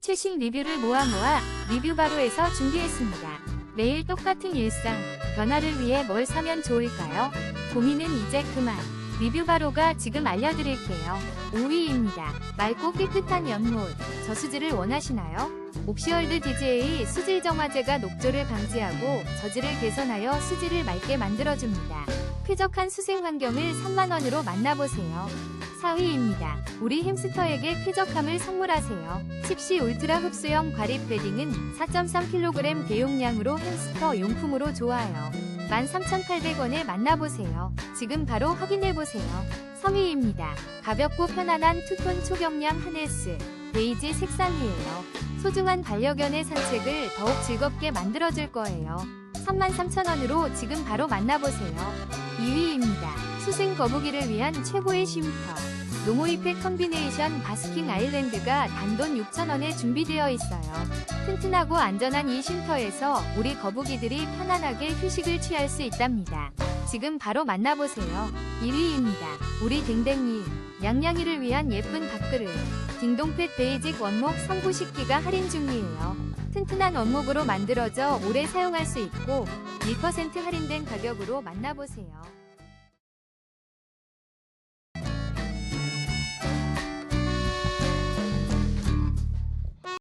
최신 리뷰를 모아 모아 리뷰 바로에서 준비했습니다. 매일 똑같은 일상, 변화를 위해 뭘 사면 좋을까요? 고민은 이제 그만. 리뷰 바로가 지금 알려드릴게요. 5위입니다. 맑고 깨끗한 연못. 저수지를 원하시나요? 옥시월드 DJA 수질 정화제가 녹조를 방지하고 저지를 개선하여 수질을 맑게 만들어줍니다. 쾌적한 수생 환경을 3만원으로 만나보세요. 4위입니다. 우리 햄스터에게 쾌적함을 선물하세요. 칩시 울트라 흡수형 과립 패딩은 4.3kg 대용량으로 햄스터 용품으로 좋아요. 13,800원에 만나보세요. 지금 바로 확인해보세요. 3위입니다. 가볍고 편안한 투톤 초경량 하네스. 베이지 색상이에요. 소중한 반려견의 산책을 더욱 즐겁게 만들어줄 거예요. 33,000원으로 지금 바로 만나보세요. 2위입니다. 수생 거북이를 위한 최고의 쉼터. 노모이팩 컨비네이션 바스킹 아일랜드가 단돈 6,000원에 준비되어 있어요. 튼튼하고 안전한 이 쉼터에서 우리 거북이들이 편안하게 휴식을 취할 수 있답니다. 지금 바로 만나보세요. 1위입니다. 우리 댕댕이. 양양이를 위한 예쁜 밥그릇. 딩동펫 베이직 원목 성부 식기가 할인 중이에요. 튼튼한 원목으로 만들어져 오래 사용할 수 있고 1% 할인된 가격으로 만나보세요.